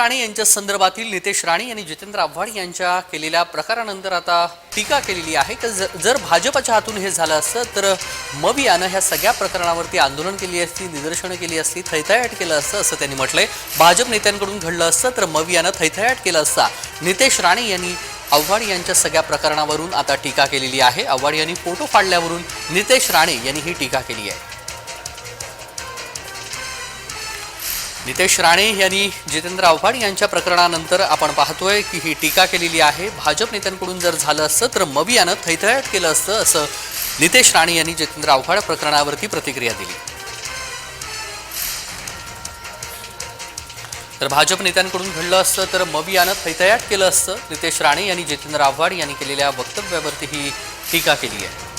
राणे यांच्या संदर्भातील नितेश राणे यांनी जितेंद्र आव्हाड यांच्या केलेल्या प्रकारानंतर आता टीका केलेली आहे. की ज- जर भाजपच्या हातून हे झालं असतं तर मवियानं ह्या सगळ्या प्रकरणावरती आंदोलन केली असती निदर्शनं केली असती थैथयाट केलं असतं असं त्यांनी म्हटलंय. भाजप नेत्यांकडून घडलं असतं तर मवियानं थैथयाट केलं असता. नितेश राणे यांनी आव्हाड यांच्या सगळ्या प्रकरणावरून आता टीका केलेली आहे. आव्हाड यांनी फोटो फाडल्यावरून नितेश राणे यांनी ही टीका केली आहे. नितेश राणे यांनी जितेंद्र आव्हाड यांच्या प्रकरणानंतर आपण पाहतोय की ही टीका केलेली आहे. भाजप नेत्यांकडून जर झालं असतं तर मवियानं थैथयाट केलं असतं असं नितेश राणे यांनी जितेंद्र आव्हाड प्रकरणावरती प्रतिक्रिया दिली. तर भाजप नेत्यांकडून घडलं असतं तर मवियानं थैथयाट केलं असतं. नितेश राणे यांनी जितेंद्र आव्हाड यांनी केलेल्या वक्तव्यावरती ही टीका केली आहे.